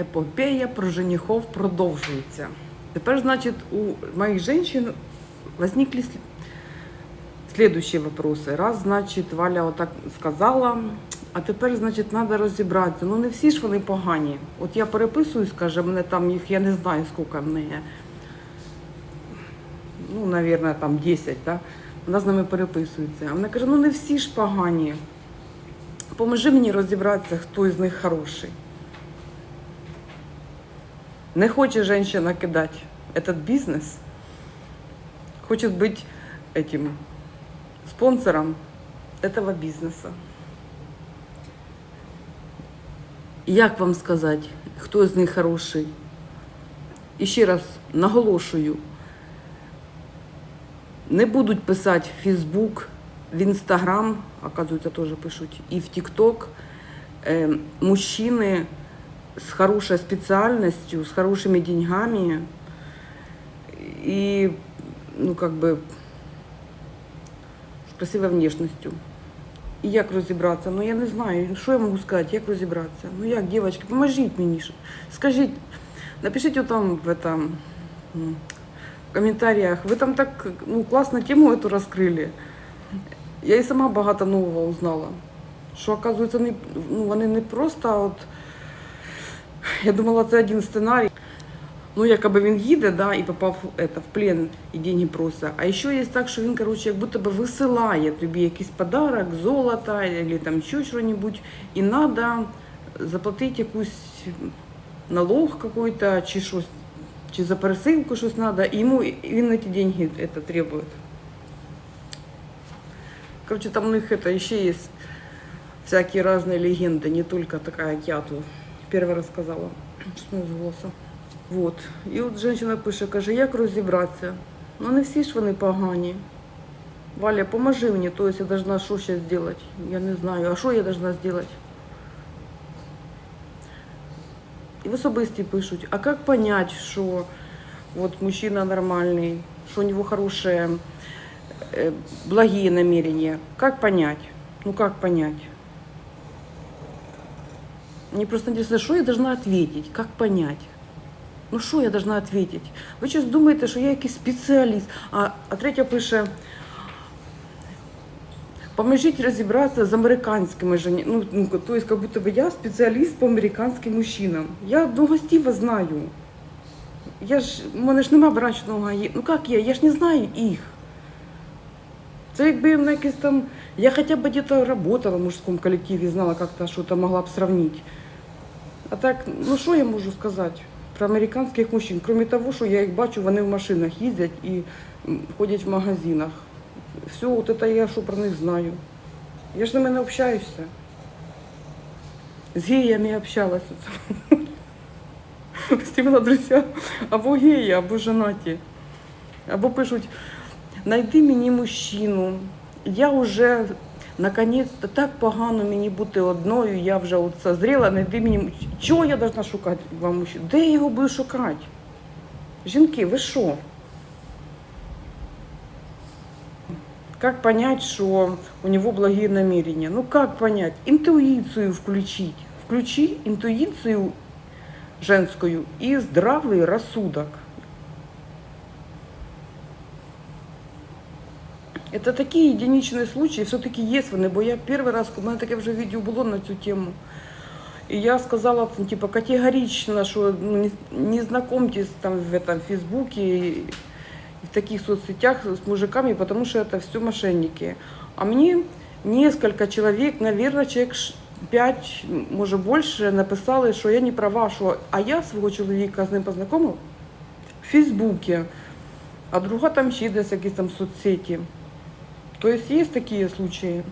епопея про женихов продовжується. Тепер, значить, у моїх женщин возникли следующие вопросы. Раз, значить, Валя отак сказала, а тепер, значить, треба розібратися. Ну не всі ж вони погані. От я переписуюсь, каже, мене там їх, я не знаю, скільки в неї. Ну, наверное, там 10, да? Вона з ними переписується. А вона каже, ну не всі ж погані. Поможи мені розібратися, хто із них хороший. Не хоче женщина кидати этот бізнес. Хочет быть этим спонсором этого бизнеса. Як вам сказати, хто з них хороший? І ще раз наголошую, не будуть писати в Фейсбук, в Інстаграм, оказується, теж пишуть, і в ТикТок е, мужчини з хорошою спеціальністю, з хорошими деньгами і, ну, как бы, з красивою внешністю. І як розібратися? Ну я не знаю, що я можу сказати, як розібратися? Ну як, дівчатки, поможіть мені. ж. Скажіть, напишіть отам в этом, м, в коментарях. Ви там так ну, класно тему эту розкрили. Я і сама багато нового узнала. Що, оказується, не, ну, вони не просто от. Я думала, це один сценарій. Ну, якоби він їде, да, і попав в, это, в плен, і деньги просить. А ще є так, що він, короче, як будто би висилає тобі якийсь подарок, золото, або там ще щось, і треба заплатити якусь налог какой-то, чи щось, чи за пересилку щось треба, і йому і він ці деньги это требует. Короче, там у них это еще есть всякие разные легенды, не только такая, як я тут первый раз сказала, що не з голосу. Вот. І от жінка пише, каже, як розібратися? Ну не всі ж вони погані. Валя, поможи мені, то есть я должна що ще зробити? Я не знаю, а що я должна зробити? І в особисті пишуть, а як понять, що вот мужчина нормальний, що у него хорошие, э, благие намерения? Как понять? Ну как понять? Мне просто интересно, что я должна ответить, как понять? Ну що я должна ответить? Ви щось думаєте, що я якийсь спеціаліст. А, а третя пише. Поможіть розібратися з американськими жені. Ну, ну, то есть, как будто бы я спеціаліст по американським мужчинам. Я одного Стіва знаю. Я ж, у мене ж нема брачного. Ну як я? Я ж не знаю їх. Це якби на якесь там. Я хоча б где-то работала в мужському колективі, знала, як-то що-то могла б сравнити. А так, ну що я можу сказати про американських мужчин? Крім того, що я їх бачу, вони в машинах їздять і ходять в магазинах. Все, от це я що про них знаю. Я ж з ними не общаюся. З геями общалася. Стівна, друзі, або геї, або женаті. Або пишуть, знайди мені мужчину. Я вже наконець-то так погано мені бути одною, я вже от созріла, знайди мені. Чого я должна шукати вам мужчину? Де я його буду шукати? Жінки, ви що? Как понять, что у него благие намерения? Ну как понять? Интуицию включить. Включи интуицию женскую и здравый рассудок. Это такі единичні случаї, все-таки є вони, бо я перший раз, у мене таке вже відео було на цю тему. І я сказала, ну, типа, категорично, що ну, не, не знакомьтесь там в этом Фейсбуке и в таких соцсетях с мужиками, потому что это все мошенники. А мне несколько человек, наверное, человек ш- пять, може більше, написали, що я не права, що а я свого чоловіка з ним познайомив в Фейсбуке, а друга там ще десь якісь там соцсеті. То есть есть такие случаи.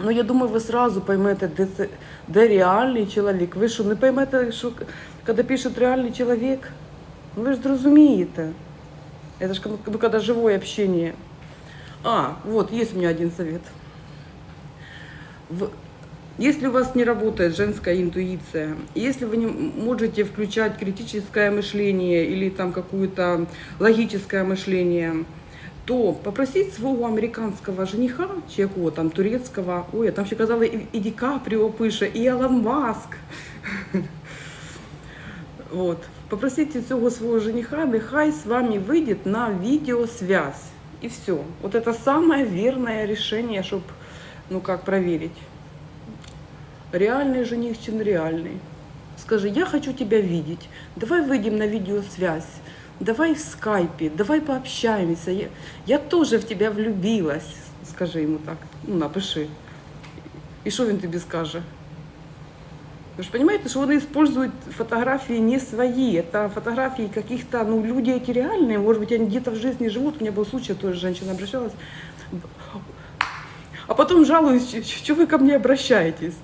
Ну, я думаю, ви сразу поймете, де, це, де реальний чоловік. Ви що, не поймете, що к- коли пишуть реальний чоловік? Ну, ви ж зрозумієте. Это же ну, когда живое общение. А, вот, есть у меня один совет. В- Если у вас не работает женская интуиция, если вы не можете включать критическое мышление или там какое-то логическое мышление, то попросить свого американського жениха, чи якого там турецького, ой, а там ще казали і, і Ді Капріо пише, і Елон Маск. Вот. Попросите цього свого жениха, нехай с вами выйдет на видеосвязь. И все. Вот это самое верное решение, чтобы, ну как, проверить. Реальный жених чи нереальный. Скажи, я хочу тебя видеть. Давай выйдем на видеосвязь. Давай в скайпе, давай пообщаемся. Я, я тоже в тебя влюбилась. Скажи ему так. Ну, напиши. І що він тобі скаже? Вы же понимаете, что они используют фотографии не свои, это фотографии каких-то, ну, люди эти реальные, может быть, они где-то в жизни живут. У меня был случай, тоже женщина обращалась, а потом жалуюсь, что вы ко мне обращаетесь.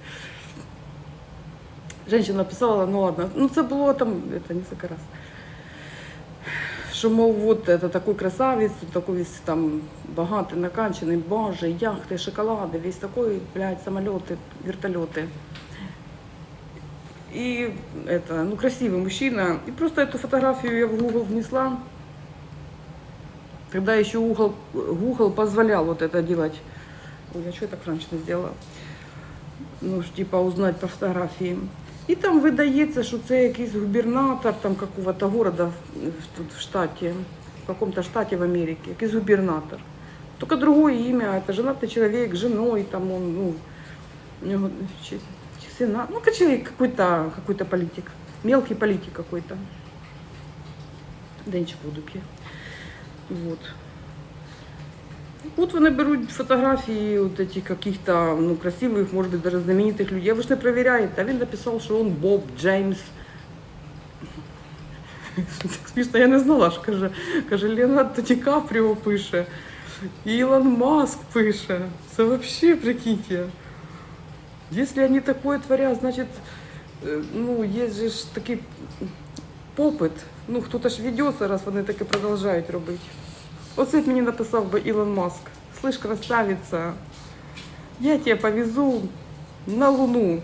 Женщина писала, ну ладно, ну це було там, это несколько раз. Що, мов, вот это такой красавець, такой весь там багатий, накачаний, боже, яхти, шоколади, весь такой, блядь, самолеты, вертолеты. И это, ну, красивый мужчина. И просто эту фотографию я в Google внесла. Когда еще Google, Google позволял вот это делать. Ой, я что я так раньше сделала? Ну, ж, типа узнать по фотографії. І там видається, що це якийсь губернатор там какого-то города в- в- тут в штаті, в каком-то штаті в Америці, якийсь губернатор. Только другое имя, это женатый человек, с женой, там он, ну, у него чи- чи сына, ну, как человек какой-то, какой-то политик, мелкий политик какой-то. Денчик в дупі. Вот. Вот вони беруть фотографії вот этих каких-то ну, красивых, может быть, даже знаменитых людей. Ви ж не проверяєте. А він написав, що він Боб Джеймс. Так смішно, я не знала, що каже. Каже, Леонардо Ді Капріо пише. І Ілон Маск пише. Це вообще, прикиньте. Если они такое творят, значит, э, ну, есть же ж такий попит. Ну, хто-то ж ведеться, раз вони таке продовжують робити. Оце б мені написав би Ілон Маск. Слышь, красавица, я тебе повезу на Луну.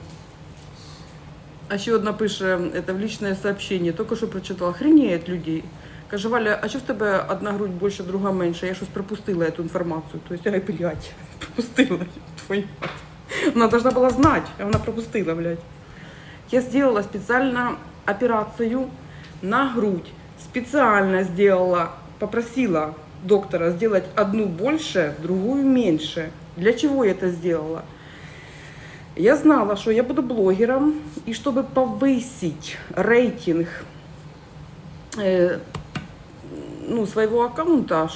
А ще одна пише, это в личное сообщение, только що прочитала, охренеет людей. Каже, Валя, а що в тебе одна грудь більше, друга менша? Я щось пропустила эту інформацію. То есть, ай, блядь, пропустила, твою мать. Вона должна була знати, а вона пропустила, блядь. Я сделала специально операцию на грудь. Специально сделала, попросила доктора сделать одну больше, другую меньше. Для чего я это сделала? Я знала, что я буду блогером, и чтобы повысить рейтинг э, ну, своего аккаунта,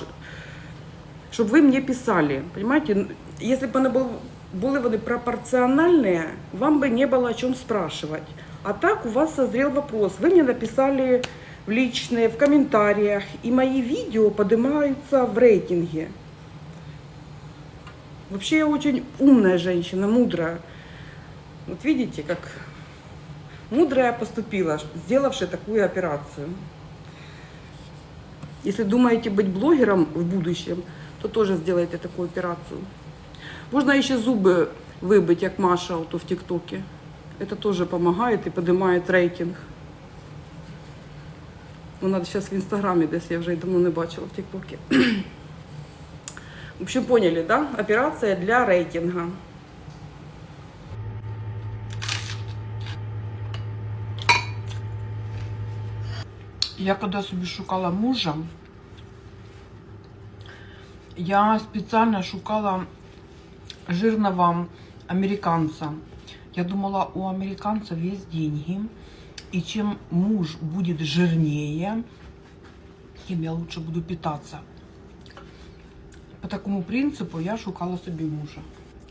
чтобы вы мне писали. Понимаете, если бы они был, были вони пропорциональные, вам бы не было о чем спрашивать. А так у вас созрел вопрос. Вы мне написали в личные, в комментариях, и мои видео поднимаются в рейтинге. Вообще я очень умная женщина, мудрая. Вот видите, как мудрая поступила, сделавши такую операцию. Если думаете быть блогером в будущем, то тоже сделайте такую операцию. Можно еще зубы выбить, как Маша вот в ТикТоке. Это тоже помогает и поднимает рейтинг. Надо сейчас в Инстаграме, десь я вже й давно не бачила в ТикТоке. В общем, поняли, да? Операция для рейтинга. Я когда собі шукала мужа, я специально шукала жирного американца. Я думала, у американцев есть деньги, и чем муж будет жирнее, тем я лучше буду питаться. По такому принципу я шукала собі мужа.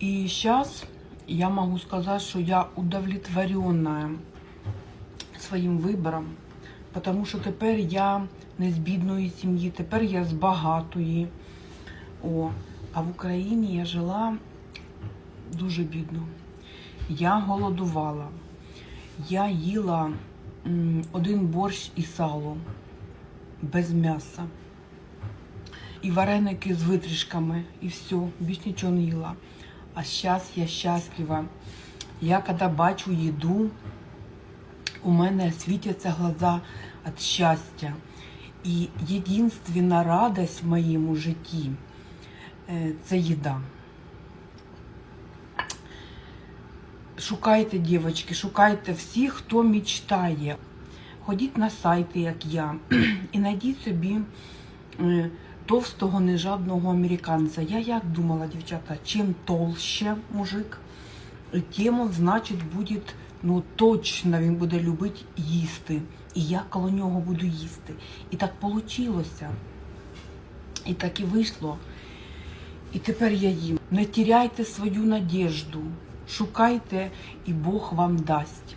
И сейчас я могу сказать, что я удовлетворенная своїм вибором, тому що тепер я не з бідної сім'ї, тепер я з багатої. О, а в Україні я жила дуже бідно. Я голодувала. Я їла один борщ і сало без м'яса. І вареники з витрішками, і все, більш нічого не їла. А зараз я щаслива. Я коли бачу їду, у мене світяться глаза від щастя. І єдинственна радость в моєму житті е, це їда. Шукайте, дівчатки, шукайте всіх, хто мечтає. ходіть на сайти, як я, і знайдіть собі е, товстого нежадного американця. Я як думала, дівчата, чим толще мужик, тим он, значить, буде, ну точно він буде любити їсти. І я коло нього буду їсти. І так вийшло. І так і вийшло. І тепер я їм. Не тіряйте свою надіжду, шукайте, і Бог вам дасть.